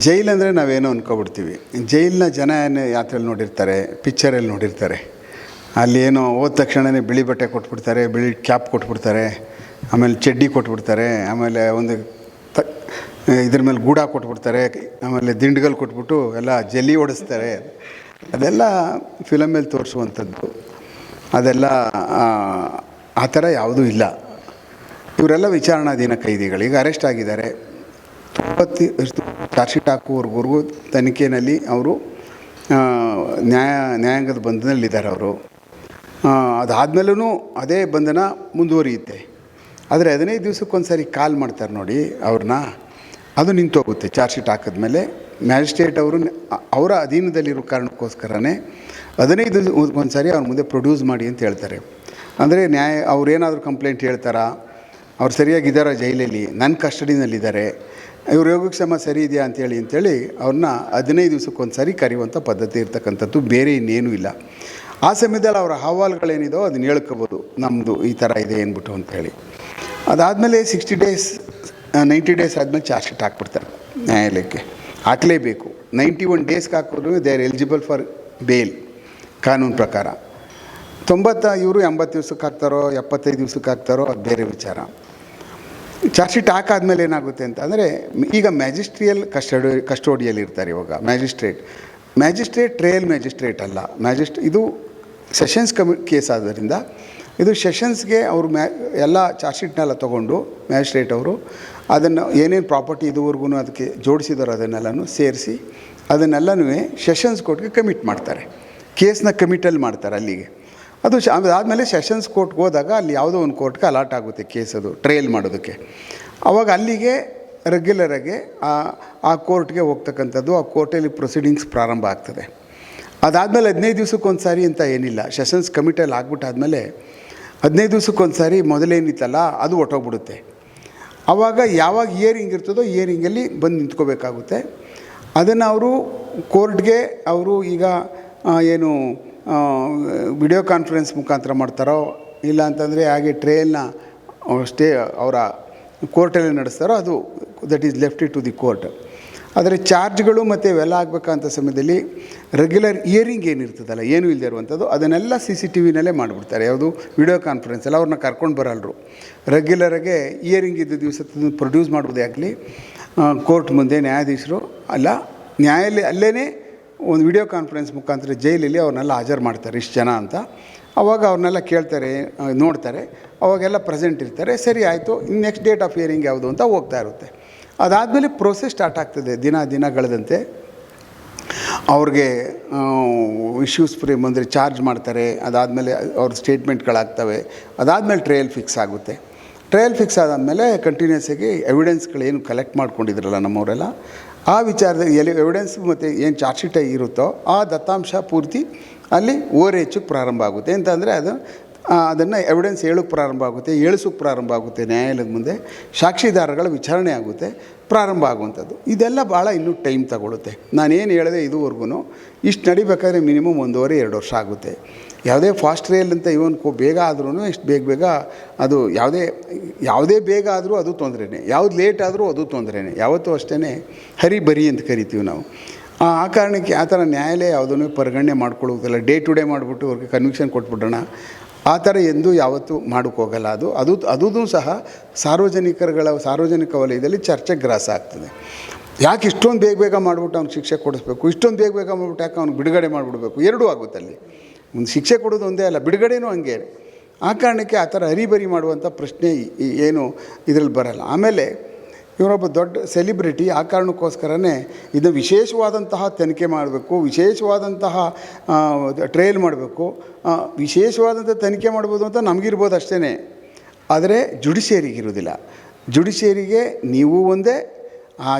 Jail ಅಂದರೆ ನಾವೇನೋ ಅಂದ್ಕೊಬಿಡ್ತೀವಿ ಜೈಲಿನ ಜನ ಏನು ಯಾತ್ರೆಯಲ್ಲಿ ನೋಡಿರ್ತಾರೆ ಪಿಕ್ಚರಲ್ಲಿ ನೋಡಿರ್ತಾರೆ. ಅಲ್ಲಿ ಏನೋ ಹೋದ ತಕ್ಷಣವೇ ಬಿಳಿ ಬಟ್ಟೆ ಕೊಟ್ಬಿಡ್ತಾರೆ ಬಿಳಿ ಕ್ಯಾಪ್ ಕೊಟ್ಬಿಡ್ತಾರೆ ಆಮೇಲೆ ಚಡ್ಡಿ ಕೊಟ್ಬಿಡ್ತಾರೆ ಆಮೇಲೆ ಒಂದು ತ ಇದ್ರ ಮೇಲೆ ಗೂಡ ಕೊಟ್ಬಿಡ್ತಾರೆ ಆಮೇಲೆ ದಿಂಡುಗಲ್ ಕೊಟ್ಬಿಟ್ಟು ಎಲ್ಲ ಜಲ್ಲಿ ಓಡಿಸ್ತಾರೆ. ಅದೆಲ್ಲ ಫಿಲಮಲ್ಲಿ ತೋರಿಸುವಂಥದ್ದು. ಅದೆಲ್ಲ ಆ, ಥರ ಯಾವುದೂ ಇಲ್ಲ. ಇವರೆಲ್ಲ ವಿಚಾರಣಾಧೀನ ಕೈದಿಗಳು. ಈಗ ಅರೆಸ್ಟ್ ಆಗಿದ್ದಾರೆ. ಎಷ್ಟು ಚಾರ್ಜ್ ಶೀಟ್ ಹಾಕುವವರೆಗೂ ತನಿಖೆಯಲ್ಲಿ ಅವರು ನ್ಯಾಯ, ನ್ಯಾಯಾಂಗದ ಬಂಧನದಲ್ಲಿದ್ದಾರೆ ಅವರು. ಅದಾದಮೇಲೂ ಅದೇ ಬಂಧನ ಮುಂದುವರಿಯುತ್ತೆ. ಆದರೆ ಹದಿನೈದು ದಿವಸಕ್ಕೊಂದು ಸಾರಿ ಕಾಲ್ ಮಾಡ್ತಾರೆ ನೋಡಿ ಅವ್ರನ್ನ, ಅದು ನಿಂತೋಗುತ್ತೆ ಚಾರ್ಜ್ ಶೀಟ್ ಹಾಕಿದ್ಮೇಲೆ. ಮ್ಯಾಜಿಸ್ಟ್ರೇಟ್ ಅವರು ಅವರ ಅಧೀನದಲ್ಲಿರೋ ಕಾರಣಕ್ಕೋಸ್ಕರನೇ ಹದಿನೈದು ಒಂದು ಸಾರಿ ಅವ್ರ ಮುಂದೆ ಪ್ರೊಡ್ಯೂಸ್ ಮಾಡಿ ಅಂತ ಹೇಳ್ತಾರೆ. ಅಂದರೆ ನ್ಯಾಯ ಅವ್ರೇನಾದರೂ ಕಂಪ್ಲೇಂಟ್ ಹೇಳ್ತಾರಾ? ಅವ್ರು ಸರಿಯಾಗಿದ್ದಾರಾ ಜೈಲಲ್ಲಿ? ನನ್ನ ಕಸ್ಟಡಿನಲ್ಲಿದ್ದಾರೆ. ಇವ್ರ ಯೋಗಕ್ಷೇಮ ಸರಿ ಇದೆಯಾ ಅಂತೇಳಿ ಅಂತೇಳಿ ಅವ್ರನ್ನ ಹದಿನೈದು ದಿವಸಕ್ಕೊಂದು ಸರಿ ಕರೆಯುವಂಥ ಪದ್ಧತಿ ಇರ್ತಕ್ಕಂಥದ್ದು ಬೇರೆ ಇನ್ನೇನೂ ಇಲ್ಲ. ಆ ಸಮಯದಲ್ಲಿ ಅವರ ಅಹವಾಲುಗಳೇನಿದೋ ಅದನ್ನ ಹೇಳ್ಕೋಬೋದು ನಮ್ಮದು ಈ ಥರ ಇದೆ ಅಂದ್ಬಿಟ್ಟು ಅಂತೇಳಿ. ಅದಾದಮೇಲೆ ಸಿಕ್ಸ್ಟಿ ಡೇಸ್ ನೈಂಟಿ ಡೇಸ್ ಆದಮೇಲೆ ಚಾರ್ಜ್ ಶೀಟ್ ಹಾಕ್ಬಿಡ್ತಾರೆ ನ್ಯಾಯಾಲಯಕ್ಕೆ. ಹಾಕಲೇಬೇಕು. ನೈಂಟಿ ಒನ್ ಡೇಸ್ಗೆ ಹಾಕಿದ್ರು they are eligible for bail ಕಾನೂನು ಪ್ರಕಾರ. ತೊಂಬತ್ತ, ಇವರು ಎಂಬತ್ತು ದಿವ್ಸಕ್ಕೆ ಹಾಕ್ತಾರೋ, ಎಪ್ಪತ್ತೈದು ದಿವ್ಸಕ್ಕೆ ಹಾಕ್ತಾರೋ, ಅದು ಬೇರೆ ವಿಚಾರ. ಚಾರ್ಜ್ ಶೀಟ್ ಹಾಕಾದ್ಮೇಲೆ ಏನಾಗುತ್ತೆ ಅಂತ ಅಂದರೆ, ಈಗ ಮ್ಯಾಜಿಸ್ಟ್ರಿಯಲ್ ಕಸ್ಟಡಿ, ಕಸ್ಟೋಡಿಯಲ್ಲಿ ಇರ್ತಾರೆ ಇವಾಗ ಮ್ಯಾಜಿಸ್ಟ್ರೇಟ್. ಮ್ಯಾಜಿಸ್ಟ್ರೇಟ್ ಟ್ರಯಲ್ ಮ್ಯಾಜಿಸ್ಟ್ರೇಟ್ ಅಲ್ಲ. ಮ್ಯಾಜಿಸ್ಟ್, ಇದು ಸೆಷನ್ಸ್ ಕಮಿ, ಕೇಸ್ ಆದ್ದರಿಂದ ಇದು ಸೆಷನ್ಸ್ಗೆ ಅವರು ಮ್ಯಾ, ಎಲ್ಲ ಚಾರ್ಜ್ ಶೀಟ್ನೆಲ್ಲ ತೊಗೊಂಡು ಮ್ಯಾಜಿಸ್ಟ್ರೇಟ್ ಅವರು ಅದನ್ನು ಏನೇನು ಪ್ರಾಪರ್ಟಿ ಇದುವರೆಗೂ ಅದಕ್ಕೆ ಜೋಡಿಸಿದಾರೋ ಅದನ್ನೆಲ್ಲನೂ ಸೇರಿಸಿ ಅದನ್ನೆಲ್ಲನೂ ಸೆಷನ್ಸ್ ಕೋರ್ಟ್ಗೆ ಕಮಿಟ್ ಮಾಡ್ತಾರೆ. ಕೇಸ್ನ ಕಮಿಟಲ್ಲಿ ಮಾಡ್ತಾರೆ ಅಲ್ಲಿಗೆ. ಅದು ಶ ಅದಾದಮೇಲೆ ಸೆಷನ್ಸ್ ಕೋರ್ಟ್ಗೆ ಹೋದಾಗ ಅಲ್ಲಿ ಯಾವುದೋ ಒಂದು ಕೋರ್ಟ್ಗೆ ಅಲಾಟ್ ಆಗುತ್ತೆ ಕೇಸ್ ಅದು ಟ್ರೈಲ್ ಮಾಡೋದಕ್ಕೆ. ಅವಾಗ ಅಲ್ಲಿಗೆ ರೆಗ್ಯುಲರಾಗಿ ಆ ಆ ಕೋರ್ಟ್ಗೆ ಹೋಗ್ತಕ್ಕಂಥದ್ದು, ಆ ಕೋರ್ಟಲ್ಲಿ ಪ್ರೊಸೀಡಿಂಗ್ಸ್ ಪ್ರಾರಂಭ ಆಗ್ತದೆ. ಅದಾದಮೇಲೆ ಹದಿನೈದು ದಿವ್ಸಕ್ಕೊಂದು ಸಾರಿ ಅಂತ ಏನಿಲ್ಲ. ಸೆಷನ್ಸ್ ಕಮಿಟಲ್ಲಿ ಆಗ್ಬಿಟ್ಟಾದ್ಮೇಲೆ ಹದಿನೈದು ದಿವ್ಸಕ್ಕೊಂದು ಸಾರಿ ಮೊದಲೇನಿತ್ತಲ್ಲ, ಅದು ಹೊಟ್ಟೋಗ್ಬಿಡುತ್ತೆ ಆವಾಗ ಯಾವಾಗ ಇಯರಿಂಗ್ ಇರ್ತದೋ ಇಯರಿಂಗಲ್ಲಿ ಬಂದು ನಿಂತ್ಕೋಬೇಕಾಗುತ್ತೆ. ಅದನ್ನು ಅವರು ಕೋರ್ಟ್ಗೆ ಅವರು ಈಗ ಏನು ವಿಡಿಯೋ ಕಾನ್ಫರೆನ್ಸ್ ಮುಖಾಂತರ ಮಾಡ್ತಾರೋ ಇಲ್ಲ ಅಂತಂದರೆ ಹಾಗೆ ಟ್ರೇಲ್ನ ಸ್ಟೇ ಅವರ ಕೋರ್ಟಲ್ಲಿ ನಡೆಸ್ತಾರೋ ಅದು that is left to the court. ಆದರೆ ಚಾರ್ಜ್ಗಳು ಮತ್ತು ಇವೆಲ್ಲ ಆಗಬೇಕಂತ ಸಮಯದಲ್ಲಿ ರೆಗ್ಯುಲರ್ ಇಯರಿಂಗ್ ಏನಿರ್ತದಲ್ಲ, ಏನೂ ಇಲ್ಲದೆ ಇರುವಂಥದ್ದು, ಅದನ್ನೆಲ್ಲ ಸಿ ಸಿ ಟಿ ವಿನಲ್ಲೇ ಮಾಡಿಬಿಡ್ತಾರೆ. ಯಾವುದು ವಿಡಿಯೋ ಕಾನ್ಫರೆನ್ಸ್ ಎಲ್ಲ ಅವ್ರನ್ನ ಕರ್ಕೊಂಡು ಬರಲ್ರು. ರೆಗ್ಯುಲರಾಗೆ ಇಯರಿಂಗ್ ಇದ್ದ ದಿವಸ ಪ್ರೊಡ್ಯೂಸ್ ಮಾಡೋದೇ ಆಗಲಿ ಕೋರ್ಟ್ ಮುಂದೆ ನ್ಯಾಯಾಧೀಶರು ಅಲ್ಲ, ನ್ಯಾಯಾಲಯ ಅಲ್ಲೇ ಒಂದು ವಿಡಿಯೋ ಕಾನ್ಫರೆನ್ಸ್ ಮುಖಾಂತರ ಜೈಲಲ್ಲಿ ಅವ್ರನ್ನೆಲ್ಲ ಹಾಜರು ಮಾಡ್ತಾರೆ ಇಷ್ಟು ಜನ ಅಂತ. ಅವಾಗ ಅವ್ರನ್ನೆಲ್ಲ ಕೇಳ್ತಾರೆ ನೋಡ್ತಾರೆ. ಅವಾಗೆಲ್ಲ ಪ್ರೆಸೆಂಟ್ ಇರ್ತಾರೆ. ಸರಿ ಆಯಿತು ನೆಕ್ಸ್ಟ್ ಡೇಟ್ ಆಫ್ ಹಿಯರಿಂಗ್ ಯಾವುದು ಅಂತ ಹೋಗ್ತಾ ಇರುತ್ತೆ. ಅದಾದಮೇಲೆ ಪ್ರೋಸೆಸ್ ಸ್ಟಾರ್ಟ್ ಆಗ್ತದೆ ದಿನ ದಿನಗಳದಂತೆ. ಅವ್ರಿಗೆ ಇಶ್ಯೂಸ್ ಫ್ರೀ ಬಂದರೆ ಚಾರ್ಜ್ ಮಾಡ್ತಾರೆ. ಅದಾದಮೇಲೆ ಅವ್ರ ಸ್ಟೇಟ್ಮೆಂಟ್ಗಳಾಗ್ತವೆ ಅದಾದಮೇಲೆ ಟ್ರಯಲ್ ಫಿಕ್ಸ್ ಆಗುತ್ತೆ. ಟ್ರಯಲ್ ಫಿಕ್ಸ್ ಆದಮೇಲೆ ಕಂಟಿನ್ಯೂಸ್ ಆಗಿ ಎವಿಡೆನ್ಸ್ಗಳೇನು ಕಲೆಕ್ಟ್ ಮಾಡ್ಕೊಂಡಿದ್ರಲ್ಲ ನಮ್ಮವರೆಲ್ಲ ಆ ವಿಚಾರದಲ್ಲಿ ಎಲ್ಲಿ ಎವಿಡೆನ್ಸ್ ಮತ್ತು ಏನು ಚಾರ್ಜ್ ಶೀಟ್ ಇರುತ್ತೋ ಆ ದತ್ತಾಂಶ ಪೂರ್ತಿ ಅಲ್ಲಿ ಓರೆಚ್ಚು ಪ್ರಾರಂಭ ಆಗುತ್ತೆ. ಅಂತಂದರೆ ಅದು ಅದನ್ನು ಎವಿಡೆನ್ಸ್ ಹೇಳೋಕ್ಕೆ ಪ್ರಾರಂಭ ಆಗುತ್ತೆ ಏಳಿಸೋಕ್ಕೆ ಪ್ರಾರಂಭ ಆಗುತ್ತೆ, ನ್ಯಾಯಾಲಯದ ಮುಂದೆ ಸಾಕ್ಷಿದಾರಗಳ ವಿಚಾರಣೆ ಆಗುತ್ತೆ, ಪ್ರಾರಂಭ ಆಗುವಂಥದ್ದು. ಇದೆಲ್ಲ ಭಾಳ ಇನ್ನೂ ಟೈಮ್ ತಗೊಳುತ್ತೆ. ನಾನೇನು ಹೇಳಿದೆ ಇದುವರೆಗೂ ಇಷ್ಟು ನಡಿಬೇಕಾದ್ರೆ ಮಿನಿಮಮ್ ಒಂದೂವರೆ, ಎರಡು ವರ್ಷ ಆಗುತ್ತೆ. ಯಾವುದೇ ಫಾಸ್ಟ್ ರೇಲ್ ಅಂತ ಇವನ್ ಕೋ ಬೇಗ ಆದ್ರೂ ಇಷ್ಟು ಬೇಗ ಬೇಗ ಅದು ಯಾವುದೇ ಯಾವುದೇ ಬೇಗ ಆದರೂ ಅದು ತೊಂದರೆನೇ. ಯಾವ್ದು ಲೇಟ್ ಆದರೂ ಅದು ತೊಂದರೆನೇ. ಯಾವತ್ತೂ ಅಷ್ಟೇ ಹರಿ ಬರಿ ಅಂತ ಕರಿತೀವಿ ನಾವು. ಆ ಕಾರಣಕ್ಕೆ ಆ ಥರ ನ್ಯಾಯಾಲಯ ಯಾವುದನ್ನು ಪರಿಗಣನೆ ಮಾಡ್ಕೊಳ್ಳೋದಿಲ್ಲ ಡೇ ಟು ಡೇ ಮಾಡಿಬಿಟ್ಟು ಅವ್ರಿಗೆ ಕನ್ವಿಕ್ಷನ್ ಕೊಟ್ಬಿಡೋಣ. ಆ ಥರ ಎಂದು ಯಾವತ್ತೂ ಮಾಡೋಕ್ಕೋಗಲ್ಲ ಅದು. ಅದು ಅದೂ ಸಹ ಸಾರ್ವಜನಿಕರುಗಳ, ಸಾರ್ವಜನಿಕ ವಲಯದಲ್ಲಿ ಚರ್ಚೆ ಗ್ರಾಸ ಆಗ್ತದೆ. ಯಾಕೆ ಇಷ್ಟೊಂದು ಬೇಗ ಬೇಗ ಮಾಡಿಬಿಟ್ಟು ಅವ್ನಿಗೆ ಶಿಕ್ಷೆ ಕೊಡಿಸ್ಬೇಕು? ಇಷ್ಟೊಂದು ಬೇಗ ಬೇಗ ಮಾಡಿಬಿಟ್ಟು ಯಾಕೆ ಅವ್ನಿಗೆ ಬಿಡುಗಡೆ ಮಾಡಿಬಿಡ್ಬೇಕು? ಎರಡೂ ಆಗುತ್ತೆ ಅಲ್ಲಿ. ಒಂದು ಶಿಕ್ಷೆ ಕೊಡೋದು ಒಂದೇ ಅಲ್ಲ, ಬಿಡುಗಡೆನೂ ಹಂಗೆ. ಆ ಕಾರಣಕ್ಕೆ ಆ ಥರ ಹರಿಬರಿ ಮಾಡುವಂಥ ಪ್ರಶ್ನೆ ಏನು ಇದರಲ್ಲಿ ಬರಲ್ಲ. ಆಮೇಲೆ ಇವರೊಬ್ಬ ದೊಡ್ಡ ಸೆಲಿಬ್ರಿಟಿ, ಆ ಕಾರಣಕ್ಕೋಸ್ಕರನೇ ಇದು ವಿಶೇಷವಾದಂತಹ ತನಿಖೆ ಮಾಡಬೇಕು, ವಿಶೇಷವಾದಂತಹ ಟ್ರೇಲ್ ಮಾಡಬೇಕು. ವಿಶೇಷವಾದಂಥ ತನಿಖೆ ಮಾಡ್ಬೋದು ಅಂತ ನಮಗಿರ್ಬೋದು ಅಷ್ಟೇ ಆದರೆ ಜುಡಿಷಿಯರಿಗೆ ಇರೋದಿಲ್ಲ ಜುಡಿಷಿಯರಿಗೆ ನೀವು ಒಂದೇ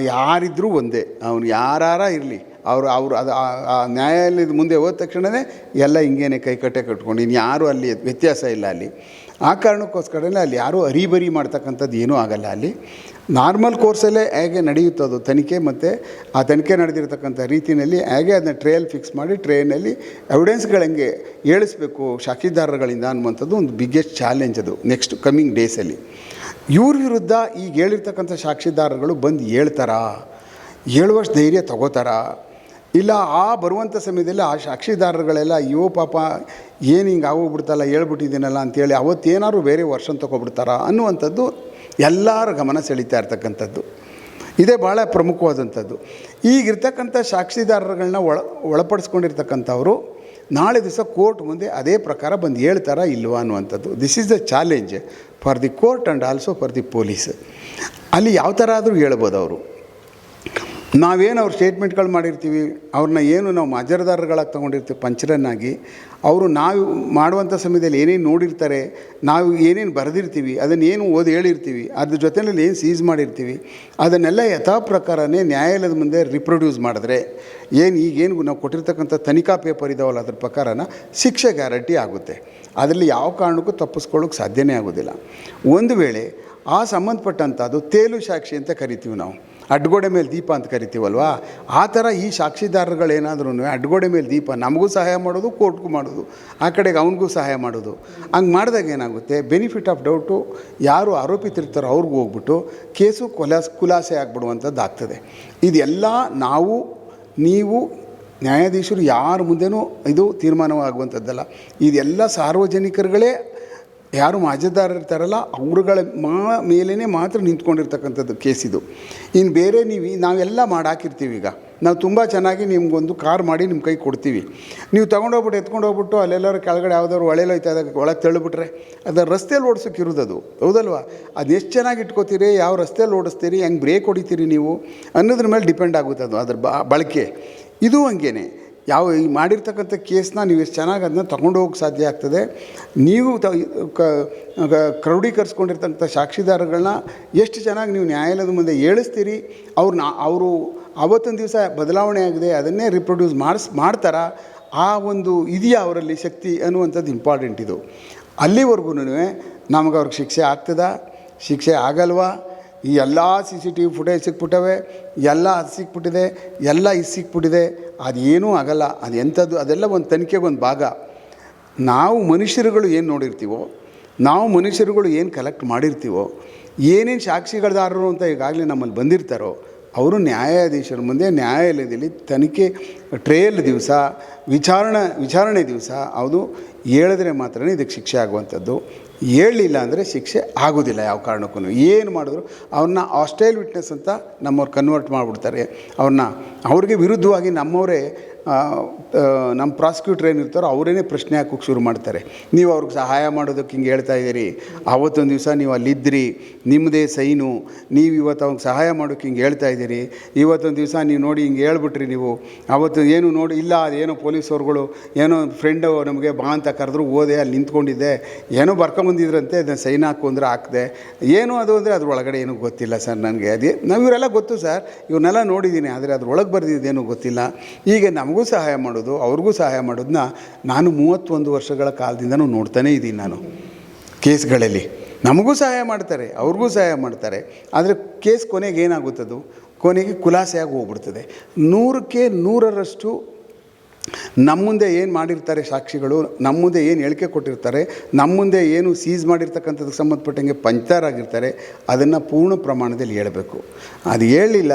ಯಾರಿದ್ರೂ ಒಂದೇ. ಅವನು ಯಾರಾರ ಇರಲಿ. ಅವರು ಅವರು, ಅದು, ಆ ನ್ಯಾಯಾಲಯದ ಮುಂದೆ ಹೋದ ತಕ್ಷಣವೇ ಎಲ್ಲ ಹಿಂಗೇನೆ ಕೈಕಟ್ಟೆ ಕಟ್ಕೊಂಡು ಇನ್ನು ಯಾರೂ ಅಲ್ಲಿ ವ್ಯತ್ಯಾಸ ಇಲ್ಲ ಅಲ್ಲಿ. ಆ ಕಾರಣಕ್ಕೋಸ್ಕರನೇ ಅಲ್ಲಿ ಯಾರೂ ಅರಿಬರಿ ಮಾಡ್ತಕ್ಕಂಥದ್ದು ಏನೂ ಆಗಲ್ಲ ಅಲ್ಲಿ. ನಾರ್ಮಲ್ ಕೋರ್ಸಲ್ಲೇ ಹೇಗೆ ನಡೆಯುತ್ತದು ತನಿಖೆ ಮತ್ತು ಆ ತನಿಖೆ ನಡೆದಿರ್ತಕ್ಕಂಥ ರೀತಿಯಲ್ಲಿ ಹೇಗೆ ಅದನ್ನ ಟ್ರೇಲ್ ಫಿಕ್ಸ್ ಮಾಡಿ ಟ್ರೇನಲ್ಲಿ ಎವಿಡೆನ್ಸ್ಗಳು ಹೆಂಗೆ ಏಳಿಸ್ಬೇಕು ಸಾಕ್ಷಿದಾರರುಗಳಿಂದ ಅನ್ನುವಂಥದ್ದು ಒಂದು ಬಿಗ್ಗೆಸ್ಟ್ ಚಾಲೆಂಜ್ ಅದು ನೆಕ್ಸ್ಟ್ ಕಮ್ಮಿಂಗ್ ಡೇಸಲ್ಲಿ ಇವ್ರ ವಿರುದ್ಧ ಈಗ ಹೇಳಿರ್ತಕ್ಕಂಥ ಸಾಕ್ಷಿದಾರರುಗಳು ಬಂದು ಹೇಳ್ತಾರಾ? ಹೇಳುವಷ್ಟು ಧೈರ್ಯ ತಗೋತಾರ? ಇಲ್ಲ, ಆ ಬರುವಂಥ ಸಮಯದಲ್ಲಿ ಆ ಸಾಕ್ಷಿದಾರರುಗಳೆಲ್ಲ, ಅಯ್ಯೋ ಪಾಪ, ಏನು ಹಿಂಗೆ ಆಗೋಗ್ಬಿಡ್ತಲ್ಲ, ಹೇಳ್ಬಿಟ್ಟಿದ್ದೀನಲ್ಲ ಅಂತೇಳಿ ಅವತ್ತೇನಾದ್ರು ಬೇರೆ ವರ್ಷನ್ ತೊಗೊಬಿಡ್ತಾರ ಅನ್ನುವಂಥದ್ದು ಎಲ್ಲರ ಗಮನ ಸೆಳೀತಾ ಇರ್ತಕ್ಕಂಥದ್ದು. ಇದೇ ಭಾಳ ಪ್ರಮುಖವಾದಂಥದ್ದು. ಈಗಿರ್ತಕ್ಕಂಥ ಸಾಕ್ಷಿದಾರರುಗಳನ್ನ ಒಳ, ಒಳಪಡಿಸ್ಕೊಂಡಿರ್ತಕ್ಕಂಥವ್ರು ನಾಳೆ ದಿವಸ ಕೋರ್ಟ್ ಮುಂದೆ ಅದೇ ಪ್ರಕಾರ ಬಂದು ಹೇಳ್ತಾರಾ ಇಲ್ವಾ ಅನ್ನುವಂಥದ್ದು. This is the challenge for the court and also for the police ಅಲ್ಲಿ ಯಾವ ಥರ ಆದರೂ ಹೇಳ್ಬೋದು ಅವರು. ನಾವೇನು ಅವ್ರ ಸ್ಟೇಟ್ಮೆಂಟ್ಗಳು ಮಾಡಿರ್ತೀವಿ, ಅವ್ರನ್ನ ಏನು ನಾವು ಮಾಜರದಾರರುಗಳಾಗಿ ತೊಗೊಂಡಿರ್ತೀವಿ, ಪಂಚರನ್ನಾಗಿ, ಅವರು ನಾವು ಮಾಡುವಂಥ ಸಮಯದಲ್ಲಿ ಏನೇನು ನೋಡಿರ್ತಾರೆ, ನಾವು ಏನೇನು ಬರೆದಿರ್ತೀವಿ, ಅದನ್ನು ಏನು ಓದಿ ಹೇಳಿರ್ತೀವಿ, ಅದ್ರ ಜೊತೆಯಲ್ಲಿ ಏನು ಸೀಸ್ ಮಾಡಿರ್ತೀವಿ, ಅದನ್ನೆಲ್ಲ ಯಥಾ ಪ್ರಕಾರನೇ ನ್ಯಾಯಾಲಯದ ಮುಂದೆ ರಿಪ್ರೊಡ್ಯೂಸ್ ಮಾಡಿದ್ರೆ, ಏನು ಈಗೇನು ನಾವು ಕೊಟ್ಟಿರ್ತಕ್ಕಂಥ ತನಿಖಾ ಪೇಪರ್ ಇದಾವಲ್ಲ ಅದ್ರ ಪ್ರಕಾರನ ಶಿಕ್ಷೆ ಗ್ಯಾರಂಟಿ ಆಗುತ್ತೆ. ಅದರಲ್ಲಿ ಯಾವ ಕಾರಣಕ್ಕೂ ತಪ್ಪಿಸ್ಕೊಳ್ಳೋಕೆ ಸಾಧ್ಯನೇ ಆಗೋದಿಲ್ಲ. ಒಂದು ವೇಳೆ ಆ ಸಂಬಂಧಪಟ್ಟಂಥದ್ದು ತೇಲು ಸಾಕ್ಷಿ ಅಂತ ಕರಿತೀವಿ ನಾವು. ಅಡ್ಗೋಡೆ ಮೇಲೆ ದೀಪ ಅಂತ ಕರಿತೀವಲ್ವಾ? ಆ ಥರ ಈ ಸಾಕ್ಷಿದಾರರುಗಳೇನಾದ್ರೂ ಅಡ್ಗೋಡೆ ಮೇಲೆ ದೀಪ ನಮಗೂ ಸಹಾಯ ಮಾಡೋದು, ಕೋರ್ಟ್ಗೂ ಮಾಡೋದು, ಆ ಕಡೆಗೆ ಅವನಿಗೂ ಸಹಾಯ ಮಾಡೋದು. ಹಂಗೆ ಮಾಡಿದಾಗ ಏನಾಗುತ್ತೆ? ಬೆನಿಫಿಟ್ ಆಫ್ ಡೌಟು ಯಾರು ಆರೋಪಿತಿರ್ತಾರೋ ಅವ್ರಿಗೂ ಹೋಗ್ಬಿಟ್ಟು ಕೇಸು ಕೊಲಾಸ್ ಖುಲಾಸೆ ಆಗಿಬಿಡುವಂಥದ್ದು ಆಗ್ತದೆ. ಇದೆಲ್ಲ ನಾವು, ನೀವು ನ್ಯಾಯಾಧೀಶರು ಯಾರ ಮುಂದೆನೂ ಇದು ತೀರ್ಮಾನವಾಗುವಂಥದ್ದಲ್ಲ. ಇದೆಲ್ಲ ಸಾರ್ವಜನಿಕರುಗಳೇ ಯಾರು ಇರ್ತಾರಲ್ಲ, ಅವ್ರುಗಳ ಮಾ ಮೇಲೇ ಮಾತ್ರ ನಿಂತ್ಕೊಂಡಿರ್ತಕ್ಕಂಥದ್ದು ಕೇಸಿದು ಇನ್ನು ಬೇರೆ ನೀವು ನಾವೆಲ್ಲ ಮಾಡಾಕಿರ್ತೀವಿ ಈಗ. ನಾವು ತುಂಬ ಚೆನ್ನಾಗಿ ನಿಮಗೊಂದು ಕಾರ್ ಮಾಡಿ ನಿಮ್ಮ ಕೈ ಕೊಡ್ತೀವಿ. ನೀವು ತೊಗೊಂಡೋಗ್ಬಿಟ್ಟು ಎತ್ಕೊಂಡು ಹೋಗ್ಬಿಟ್ಟು ಅಲ್ಲೆಲ್ಲರೂ ಕೆಳಗಡೆ ಯಾವ್ದಾದ್ರು ಒಳೆಲೋ ಇದ್ದಾಗ ಒಳಗೆ ತಳ್ಳಿಬಿಟ್ರೆ, ಅದು ರಸ್ತೆಯಲ್ಲಿ ಓಡಿಸೋಕ್ಕಿರೋದದು ಹೌದಲ್ವಾ? ಅದು ಎಷ್ಟು ಚೆನ್ನಾಗಿ ಇಟ್ಕೋತೀರಿ, ಯಾವ ರಸ್ತೆಯಲ್ಲಿ ಓಡಿಸ್ತೀರಿ, ಹೆಂಗೆ ಬ್ರೇಕ್ ಹೊಡಿತೀರಿ ನೀವು ಅನ್ನೋದ್ರ ಮೇಲೆ ಡಿಪೆಂಡ್ ಆಗುತ್ತೆ ಅದು ಅದ್ರ ಬಳಕೆ. ಇದು ಹಂಗೇನೆ. ಯಾವ ಈ ಮಾಡಿರ್ತಕ್ಕಂಥ ಕೇಸ್ನ ನೀವು ಎಷ್ಟು ಚೆನ್ನಾಗಿ ಅದನ್ನ ತೊಗೊಂಡು ಹೋಗಕ್ಕೆ ಸಾಧ್ಯ ಆಗ್ತದೆ. ನೀವು ತ ಕ್ರೌಢೀಕರಿಸ್ಕೊಂಡಿರ್ತಕ್ಕಂಥ ಸಾಕ್ಷಿದಾರಗಳನ್ನ ಎಷ್ಟು ಚೆನ್ನಾಗಿ ನೀವು ನ್ಯಾಯಾಲಯದ ಮುಂದೆ ಹೇಳಿಸ್ತೀರಿ ಅವ್ರನ್ನ ಅವರು ಅವತ್ತೊಂದು ದಿವಸ ಬದಲಾವಣೆ ಆಗಿದೆ, ಅದನ್ನೇ ರಿಪ್ರೊಡ್ಯೂಸ್ ಮಾಡಿಸ್, ಮಾಡ್ತಾರ, ಆ ಒಂದು ಇದೆಯಾ ಅವರಲ್ಲಿ ಶಕ್ತಿ ಅನ್ನುವಂಥದ್ದು ಇಂಪಾರ್ಟೆಂಟ್ ಇದು. ಅಲ್ಲಿವರೆಗೂ ನಮಗೆ ಅವ್ರಿಗೆ ಶಿಕ್ಷೆ ಆಗ್ತದ, ಶಿಕ್ಷೆ ಆಗಲ್ವಾ? ಈ ಎಲ್ಲ C C T V footage ಸಿಕ್ಬಿಟ್ಟವೆ, ಎಲ್ಲ ಅದು ಸಿಕ್ಬಿಟ್ಟಿದೆ, ಎಲ್ಲ ಇದು ಸಿಕ್ಬಿಟ್ಟಿದೆ ಅದೇನೂ ಆಗಲ್ಲ, ಅದು ಎಂಥದ್ದು, ಅದೆಲ್ಲ ಒಂದು ತನಿಖೆಗೆ ಒಂದು ಭಾಗ. ನಾವು ಮನುಷ್ಯರುಗಳು ಏನು ನೋಡಿರ್ತೀವೋ, ನಾವು ಮನುಷ್ಯರುಗಳು ಏನು ಕಲೆಕ್ಟ್ ಮಾಡಿರ್ತೀವೋ, ಏನೇನು ಸಾಕ್ಷಿಗಳದಾರರು ಅಂತ ಈಗಾಗಲೇ ನಮ್ಮಲ್ಲಿ ಬಂದಿರ್ತಾರೋ, ಅವರು ನ್ಯಾಯಾಧೀಶರ ಮುಂದೆ ನ್ಯಾಯಾಲಯದಲ್ಲಿ ತನಿಖೆ ಟ್ರೇಲ್ ದಿವಸ, ವಿಚಾರಣೆ ವಿಚಾರಣೆ ದಿವಸ ಅದು ಹೇಳಿದ್ರೆ ಮಾತ್ರ ಇದಕ್ಕೆ ಶಿಕ್ಷೆ ಆಗುವಂಥದ್ದು. ಹೇಳಲಿಲ್ಲ ಅಂದರೆ ಶಿಕ್ಷೆ ಆಗೋದಿಲ್ಲ ಯಾವ ಕಾರಣಕ್ಕೂ ಏನು ಮಾಡಿದ್ರು ಅವ್ರನ್ನ ಆಸ್ಟೈಲ್ ವಿಟ್ನೆಸ್ ಅಂತ ನಮ್ಮವ್ರು ಕನ್ವರ್ಟ್ ಮಾಡಿಬಿಡ್ತಾರೆ. ಅವ್ರನ್ನ ಅವ್ರಿಗೆ ವಿರುದ್ಧವಾಗಿ ನಮ್ಮವರೇ ನಮ್ಮ ಪ್ರಾಸಿಕ್ಯೂಟ್ರ್ ಏನಿರ್ತಾರೋ ಅವರೇನೇ ಪ್ರಶ್ನೆ ಹಾಕೋಕೆ ಶುರು ಮಾಡ್ತಾರೆ. ನೀವು ಅವ್ರಿಗೆ ಸಹಾಯ ಮಾಡೋದಕ್ಕೆ ಹಿಂಗೆ ಹೇಳ್ತಾ ಇದ್ದೀರಿ. ಆವತ್ತೊಂದು ದಿವಸ ನೀವು ಅಲ್ಲಿದ್ದಿರಿ ನಿಮ್ಮದೇ ಸೈನು. ನೀವು ಇವತ್ತು ಅವ್ನಿಗೆ ಸಹಾಯ ಮಾಡೋಕ್ಕೆ ಹಿಂಗೆ ಹೇಳ್ತಾ ಇದ್ದೀರಿ. ಇವತ್ತೊಂದು ದಿವಸ ನೀವು ನೋಡಿ ಹಿಂಗೆ ಹೇಳ್ಬಿಟ್ರಿ ನೀವು. ಅವತ್ತು ಏನು ನೋಡಿ, ಇಲ್ಲ, ಅದೇನೋ ಪೊಲೀಸವ್ರುಗಳು ಏನೋ ಫ್ರೆಂಡು ನಮಗೆ ಬಾ ಅಂತ ಕರೆದ್ರು ಓದೆ ಅಲ್ಲಿ ನಿಂತ್ಕೊಂಡಿದ್ದೆ. ಏನೋ ಬರ್ಕೊಂಬಂದಿದ್ರಂತೆ ಅದನ್ನು ಸೈನ್ ಹಾಕು ಅಂದ್ರೆ ಹಾಕಿದೆ. ಏನು ಅದು ಅಂದರೆ ಅದ್ರ ಒಳಗಡೆ ಏನೂ ಗೊತ್ತಿಲ್ಲ ಸರ್ ನನಗೆ. ಅದೇ, ನಾವು ಇವರೆಲ್ಲ ಗೊತ್ತು ಸರ್. ಇವನ್ನೆಲ್ಲ ನೋಡಿದ್ದೀನಿ ಆದರೆ ಅದ್ರೊಳಗೆ ಬರೆದಿದ್ದೇನು ಗೊತ್ತಿಲ್ಲ. ಈಗ ನಮಗೂ ಸಹಾಯ ಮಾಡೋದು, ಅವ್ರಿಗೂ ಸಹಾಯ ಮಾಡೋದನ್ನ ನಾನು ಮೂವತ್ತೊಂದು ವರ್ಷಗಳ ಕಾಲದಿಂದನೂ ನೋಡ್ತಾನೇ ಇದ್ದೀನಿ ನಾನು. ಕೇಸ್ಗಳಲ್ಲಿ. ನಮಗೂ ಸಹಾಯ ಮಾಡ್ತಾರೆ, ಅವ್ರಿಗೂ ಸಹಾಯ ಮಾಡ್ತಾರೆ. ಆದರೆ ಕೇಸ್ ಕೊನೆಗೆ ಏನಾಗುತ್ತದು? ಕೊನೆಗೆ ಖುಲಾಸೆಯಾಗಿ ಹೋಗ್ಬಿಡ್ತದೆ. ನೂರಕ್ಕೆ ನೂರರಷ್ಟು ನಮ್ಮ ಮುಂದೆ ಏನು ಮಾಡಿರ್ತಾರೆ ಸಾಕ್ಷಿಗಳು, ನಮ್ಮ ಮುಂದೆ ಏನು ಹೇಳಿಕೆ ಕೊಟ್ಟಿರ್ತಾರೆ, ನಮ್ಮ ಮುಂದೆ ಏನು ಸೀಸ್ ಮಾಡಿರ್ತಕ್ಕಂಥದ್ದು ಸಂಬಂಧಪಟ್ಟಂಗೆ ಪಂಚರಾಗಿರ್ತಾರೆ ಅದನ್ನು ಪೂರ್ಣ ಪ್ರಮಾಣದಲ್ಲಿ ಹೇಳಬೇಕು. ಅದು ಹೇಳಲಿಲ್ಲ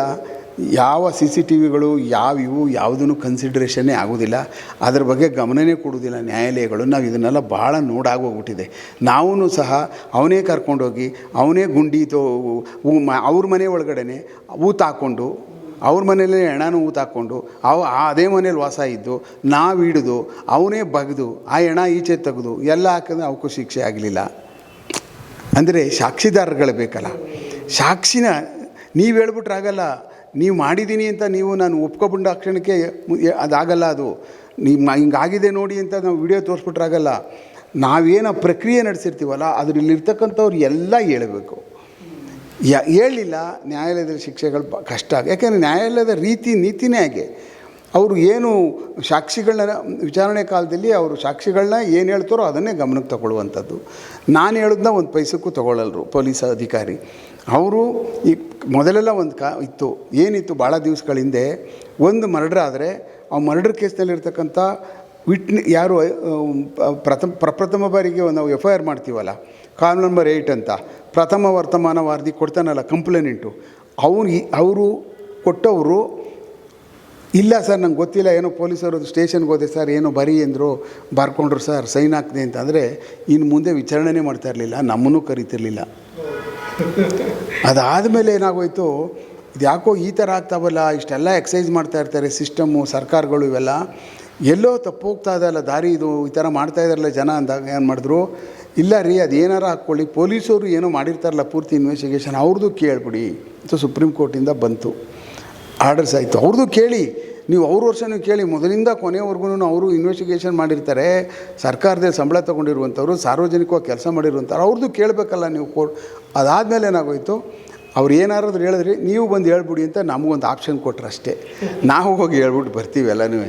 ಯಾವ ಸಿ ಸಿ ಟಿ ವಿಗಳು ಯಾವ ಇವು ಯಾವುದೂ ಕನ್ಸಿಡ್ರೇಷನ್ನೇ ಆಗೋದಿಲ್ಲ. ಅದ್ರ ಬಗ್ಗೆ ಗಮನವೇ ಕೊಡೋದಿಲ್ಲ ನ್ಯಾಯಾಲಯಗಳು. ನಾವು ಇದನ್ನೆಲ್ಲ ಭಾಳ ನೋಡಾಗೋಗ್ಬಿಟ್ಟಿದೆ. ನಾವೂ ಸಹ ಅವನೇ ಕರ್ಕೊಂಡೋಗಿ, ಅವನೇ ಗುಂಡಿ ತೋ ಅವ್ರ ಮನೆ ಒಳಗಡೆ ಊತ ಹಾಕ್ಕೊಂಡು, ಅವ್ರ ಮನೇಲಿ ಹೆಣನೂ ಊತ ಹಾಕ್ಕೊಂಡು, ಅವ ಅದೇ ಮನೇಲಿ ವಾಸ ಇದ್ದು, ನಾವು ಹಿಡಿದು, ಅವನೇ ಬಗೆದು, ಆ ಹೆಣ ಈಚೆ ತೆಗೆದು, ಎಲ್ಲ ಹಾಕಿದ್ರೆ ಅವಕ್ಕೂ ಶಿಕ್ಷೆ ಆಗಲಿಲ್ಲ. ಅಂದರೆ ಸಾಕ್ಷಿದಾರರುಗಳು ಬೇಕಲ್ಲ. ಸಾಕ್ಷಿನ ನೀವು ಹೇಳ್ಬಿಟ್ರೆ ಆಗಲ್ಲ ನೀವು ಮಾಡಿದ್ದೀನಿ ಅಂತ ನೀವು ನಾನು ಒಪ್ಕೊಬಿಟ್ಟ ಕ್ಷಣಕ್ಕೆ ಅದಾಗಲ್ಲ ಅದು. ನಿಮ್ಮ ಹಿಂಗಾಗಿದೆ ನೋಡಿ ಅಂತ ನಾವು ವಿಡಿಯೋ ತೋರಿಸ್ಬಿಟ್ರಾಗಲ್ಲ ನಾವೇನು ಪ್ರಕ್ರಿಯೆ ನಡೆಸಿರ್ತೀವಲ್ಲ, ಅದರಲ್ಲಿರ್ತಕ್ಕಂಥವ್ರು ಎಲ್ಲ ಹೇಳಬೇಕು. ಯ ಹೇಳಿಲ್ಲ ನ್ಯಾಯಾಲಯದಲ್ಲಿ ಶಿಕ್ಷೆಗಳು ಕಷ್ಟ ಯಾಕೆಂದರೆ ನ್ಯಾಯಾಲಯದ ರೀತಿ ನೀತಿನೇ ಹಾಗೆ. ಅವರು ಏನು ಸಾಕ್ಷಿಗಳನ್ನ, ವಿಚಾರಣೆ ಕಾಲದಲ್ಲಿ ಅವರು ಸಾಕ್ಷಿಗಳನ್ನ ಏನು ಹೇಳ್ತಾರೋ ಅದನ್ನೇ ಗಮನಕ್ಕೆ ತಗೊಳ್ಳುವಂಥದ್ದು. ನಾನು ಹೇಳಿದ್ನ ಒಂದು ಪೈಸಕ್ಕೂ ತಗೊಳ್ಳಲ್ರು ಪೊಲೀಸ್ ಅಧಿಕಾರಿ. ಅವರು ಈ ಮೊದಲೆಲ್ಲ ಒಂದು ಕಾ ಇತ್ತು, ಏನಿತ್ತು ಭಾಳ ದಿವಸಗಳ ಹಿಂದೆ, ಒಂದು ಮರ್ಡ್ರ್ ಆದರೆ ಆ ಮರ್ಡರ್ ಕೇಸ್ನಲ್ಲಿರ್ತಕ್ಕಂಥ ವಿಟ್ನೆ ಯಾರು ಪ್ರಥಮ, ಪ್ರಪ್ರಥಮ ಬಾರಿಗೆ ನಾವು ಎಫ್ ಐ ಆರ್ ಮಾಡ್ತೀವಲ್ಲ, ಕಾಲ್ ನಂಬರ್ ಏಯ್ಟ್ ಅಂತ, ಪ್ರಥಮ ವರ್ತಮಾನ ವಾರ್ದಿ ಕೊಡ್ತಾನಲ್ಲ ಕಂಪ್ಲೇನೆಂಟು ಅವನು ಅವರು ಕೊಟ್ಟವರು, ಇಲ್ಲ ಸರ್, ನಂಗೆ ಗೊತ್ತಿಲ್ಲ, ಏನೋ ಪೊಲೀಸರು ಸ್ಟೇಷನ್ಗೆ ಹೋದೆ ಸರ್, ಏನೋ ಬರೀ ಅಂದರು, ಬರ್ಕೊಂಡ್ರು ಸರ್, ಸೈನ್ ಹಾಕ್ದೆ ಅಂತಂದರೆ ಇನ್ನು ಮುಂದೆ ವಿಚಾರಣೆನೇ ಮಾಡ್ತಾ ಇರಲಿಲ್ಲ, ನಮ್ಮನ್ನು ಕರಿತಿರ್ಲಿಲ್ಲ. ಅದಾದಮೇಲೆ ಏನಾಗೋಯ್ತು? ಇದು ಯಾಕೋ ಈ ಥರ ಆಗ್ತಾವಲ್ಲ, ಇಷ್ಟೆಲ್ಲ ಎಕ್ಸೈಸ್ ಮಾಡ್ತಾ ಇರ್ತಾರೆ ಸಿಸ್ಟಮು ಸರ್ಕಾರಗಳು ಇವೆಲ್ಲ. ಎಲ್ಲೋ ತಪ್ಪು ಹೋಗ್ತಾ ಇದೆಯಲ್ಲ ದಾರಿ, ಇದು ಈ ಥರ ಮಾಡ್ತಾ ಇದಾರಲ್ಲ ಜನ ಅಂದಾಗ ಏನು ಮಾಡಿದ್ರು? ಇಲ್ಲ ರೀ ಅದು ಏನಾರ ಹಾಕ್ಕೊಳ್ಳಿ. ಪೊಲೀಸರು ಏನೋ ಮಾಡಿರ್ತಾರಲ್ಲ ಪೂರ್ತಿ ಇನ್ವೆಸ್ಟಿಗೇಷನ್ ಅವ್ರದ್ದು ಕೇಳ್ಬಿಡಿ. ಅಂತ ಸುಪ್ರೀಂ ಕೋರ್ಟಿಂದ ಬಂತು. ಆರ್ಡರ್ಸ್ ಆಯಿತು. ಅವ್ರದ್ದು ಕೇಳಿ. ನೀವು ಅವ್ರ ವರ್ಷ ನೀವು ಕೇಳಿ, ಮೊದಲಿಂದ ಕೊನೆವರೆಗೂ ಅವರು ಇನ್ವೆಸ್ಟಿಗೇಷನ್ ಮಾಡಿರ್ತಾರೆ, ಸರ್ಕಾರದಲ್ಲಿ ಸಂಬಳ ತೊಗೊಂಡಿರುವಂಥವ್ರು, ಸಾರ್ವಜನಿಕವಾಗಿ ಕೆಲಸ ಮಾಡಿರುವಂಥವ್ರು ಅವ್ರದ್ದು ಕೇಳಬೇಕಲ್ಲ ನೀವು ಕೋ ಅದಾದಮೇಲೆ ಏನಾಗೋಯ್ತು? ಅವ್ರು ಏನಾರಾದ್ರೂ ಹೇಳಿದ್ರಿ, ನೀವು ಬಂದು ಹೇಳ್ಬಿಡಿ ಅಂತ ನಮಗೊಂದು ಆಪ್ಷನ್ ಕೊಟ್ರು ಅಷ್ಟೇ. ನಾವು ಹೋಗಿ ಹೇಳ್ಬಿಟ್ಟು ಬರ್ತೀವಿ ಎಲ್ಲನೂ.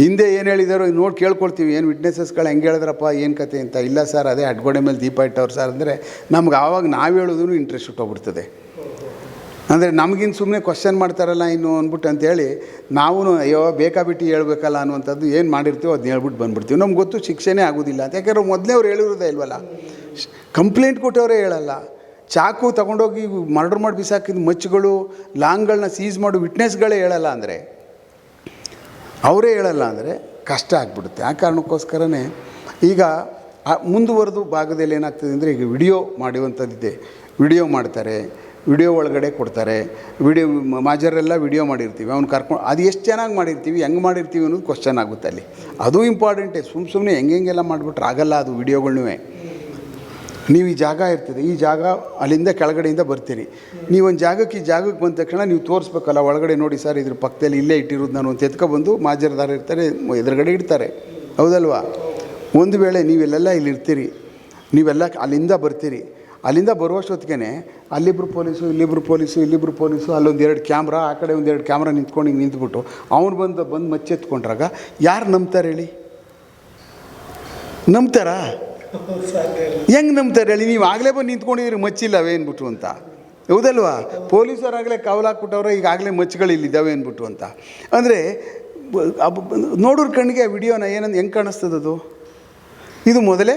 ಹಿಂದೆ ಏನು ಹೇಳಿದಾರೋ ನೋಡಿ ಕೇಳ್ಕೊಳ್ತೀವಿ, ಏನು ವಿಟ್ನೆಸಸ್ಗಳು ಹೆಂಗೆ ಹೇಳಿದ್ರಪ್ಪ, ಏನು ಕತೆ ಅಂತ. ಇಲ್ಲ ಸರ್, ಅದೇ ಅಡ್ಗೋಡೆ ಮೇಲೆ ದೀಪ ಇಟ್ಟವ್ರು ಸರ್ ಅಂದರೆ, ನಮ್ಗೆ ಆವಾಗ ನಾವು ಹೇಳೋದು ಇಂಟ್ರೆಸ್ಟ್ ಹುಟ್ಟೋಗ್ಬಿಡ್ತದೆ. ಅಂದರೆ ನಮಗಿನ್ನು ಸುಮ್ಮನೆ ಕ್ವಶನ್ ಮಾಡ್ತಾರಲ್ಲ ಇನ್ನು ಅಂದ್ಬಿಟ್ಟು ಅಂತೇಳಿ ನಾವು ಅಯ್ಯೋ ಬೇಕಾಬಿಟ್ಟು ಹೇಳ್ಬೇಕಲ್ಲ ಅನ್ನುವಂಥದ್ದು ಏನು ಮಾಡಿರ್ತೀವೋ ಅದನ್ನ ಹೇಳ್ಬಿಟ್ಟು ಬಂದ್ಬಿಡ್ತೀವಿ. ನಮ್ಗೆ ಗೊತ್ತು ಶಿಕ್ಷೆನೇ ಆಗೋದಿಲ್ಲ ಅಂತ. ಯಾಕೆಂದ್ರೆ ಮೊದಲೇ ಅವ್ರು ಹೇಳಿರೋದೇ ಇಲ್ವಲ್ಲ? ಕಂಪ್ಲೇಂಟ್ ಕೊಟ್ಟವರೇ ಹೇಳಲ್ಲ. ಚಾಕು ತಗೊಂಡೋಗಿ ಮರ್ಡರ್ ಮಾಡಿ ಬಿಸಾಕಿದ ಮಚ್ಚುಗಳು, ಲಾಂಗ್ಗಳನ್ನ ಸೀಸ್ ಮಾಡೋ ವಿಟ್ನೆಸ್ಗಳೇ ಹೇಳಲ್ಲ ಅಂದರೆ, ಅವರೇ ಹೇಳಲ್ಲ ಅಂದರೆ ಕಷ್ಟ ಆಗ್ಬಿಡುತ್ತೆ. ಆ ಕಾರಣಕ್ಕೋಸ್ಕರನೇ ಈಗ ಮುಂದುವರೆದು ಭಾಗದಲ್ಲಿ ಏನಾಗ್ತದೆ ಅಂದರೆ ಈಗ ವಿಡಿಯೋ ಮಾಡುವಂಥದ್ದಿದೆ ವಿಡಿಯೋ ಮಾಡ್ತಾರೆ. ವಿಡಿಯೋ ಒಳಗಡೆ ಕೊಡ್ತಾರೆ. ವಿಡಿಯೋ ಮಾಜರೆಲ್ಲ ವಿಡಿಯೋ ಮಾಡಿರ್ತೀವಿ. ಅವ್ನು ಕರ್ಕೊಂಡು ಅದು ಎಷ್ಟು ಚೆನ್ನಾಗಿ ಮಾಡಿರ್ತೀವಿ, ಹೆಂಗೆ ಮಾಡಿರ್ತೀವಿ ಅನ್ನೋದು ಕ್ವಶನ್ ಆಗುತ್ತೆ ಅಲ್ಲಿ. ಅದು ಇಂಪಾರ್ಟೆಂಟೇ ಸುಮ್ಮ ಸುಮ್ಮನೆ ಹೆಂಗೆ ಹೆಂಗೆಲ್ಲ ಮಾಡಿಬಿಟ್ರೆ ಆಗಲ್ಲ ಅದು ವಿಡಿಯೋಗಳ್ನೂ ನೀವು ಈ ಜಾಗ ಇರ್ತದೆ, ಈ ಜಾಗ ಅಲ್ಲಿಂದ ಕೆಳಗಡೆಯಿಂದ ಬರ್ತೀರಿ. ನೀವೊಂದು ಜಾಗಕ್ಕೆ, ಈ ಜಾಗಕ್ಕೆ ಬಂದ ತಕ್ಷಣ ನೀವು ತೋರಿಸ್ಬೇಕಲ್ಲ, ಒಳಗಡೆ ನೋಡಿ ಸರ್, ಇದ್ರ ಪಕ್ಕದಲ್ಲಿ ಇಲ್ಲೇ ಇಟ್ಟಿರೋದು ನಾನು ಅಂತ ಎತ್ಕೊಬಂದು ಮಾಜರದಾರ ಇರ್ತಾರೆ, ಎದುರುಗಡೆ ಇಡ್ತಾರೆ. ಹೌದಲ್ವಾ? ಒಂದು ವೇಳೆ ನೀವೆಲ್ಲೆಲ್ಲ ಇಲ್ಲಿ ಇರ್ತೀರಿ ನೀವೆಲ್ಲ ಅಲ್ಲಿಂದ ಬರ್ತೀರಿ ಅಲ್ಲಿಂದ ಬರುವಷ್ಟೊತ್ತಿಗೆ ಅಲ್ಲಿಬ್ಬರು ಪೊಲೀಸು ಇಲ್ಲಿಬ್ಬರು ಪೊಲೀಸು ಇಲ್ಲಿಬ್ಬರು ಪೊಲೀಸು ಅಲ್ಲೊಂದು ಎರಡು ಕ್ಯಾಮ್ರಾ, ಆ ಕಡೆ ಒಂದೆರಡು ಕ್ಯಾಮ್ರಾ ನಿಂತ್ಕೊಂಡು ಹಿಂಗೆ ನಿಂತ್ಬಿಟ್ಟು ಅವ್ನು ಬಂದು ಬಂದು ಮಚ್ಚೆತ್ಕೊಂಡ್ರಾಗ ಯಾರು ನಂಬ್ತಾರೆ ಹೇಳಿ? ನಂಬ್ತಾರಾ? ಹೆಂಗೆ ನಂಬ್ತಾರೆ ಹೇಳಿ? ನೀವು ಆಗಲೇ ಬಂದು ನಿಂತ್ಕೊಂಡಿದ್ದೀರಿ ಮಚ್ಚಿಲ್ಲವೇ ಅಂದ್ಬಿಟ್ಟು ಅಂತ. ಹೌದಲ್ವಾ? ಪೊಲೀಸರಾಗಲೇ ಕವಲಾಕ್ಬಿಟ್ಟವ್ರೆ ಈಗಾಗಲೇ ಮಚ್ಚುಗಳು ಇಲ್ಲಿದ್ದಾವೆ ಅಂದ್ಬಿಟ್ಟು ಅಂತ. ಅಂದರೆ ನೋಡೋರ ಕಣ್ಣಿಗೆ ವಿಡಿಯೋನ ಏನಂದು ಹೆಂಗೆ ಕಾಣಿಸ್ತದದು? ಇದು ಮೊದಲೇ?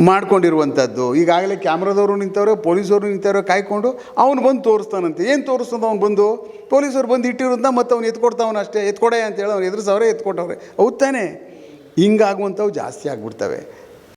ಮಾಡ್ಕೊಂಡಿರುವಂಥದ್ದು. ಈಗಾಗಲೇ ಕ್ಯಾಮ್ರಾದವರು ನಿಂತವ್ರೆ, ಪೊಲೀಸವರು ನಿಂತವ್ರೆ ಕಾಯ್ಕೊಂಡು ಅವ್ನು ಬಂದು ತೋರಿಸ್ತಾನಂತೆ. ಏನು ತೋರಿಸ್ತದ ಅವ್ನು ಬಂದು? ಪೊಲೀಸರು ಬಂದು ಇಟ್ಟಿರೋದನ್ನ ಮತ್ತು ಅವ್ನು ಎತ್ಕೊಡ್ತಾವನ ಅಷ್ಟೇ. ಎತ್ಕೊಡೆ ಅಂತೇಳಿ ಅವ್ನು ಎದುರಿಸವ್ರೆ ಎತ್ಕೊಟ್ಟವ್ರೆ. ಹೌದ್ ತಾನೇ? ಹಿಂಗಾಗುವಂಥವು ಜಾಸ್ತಿ ಆಗ್ಬಿಡ್ತವೆ.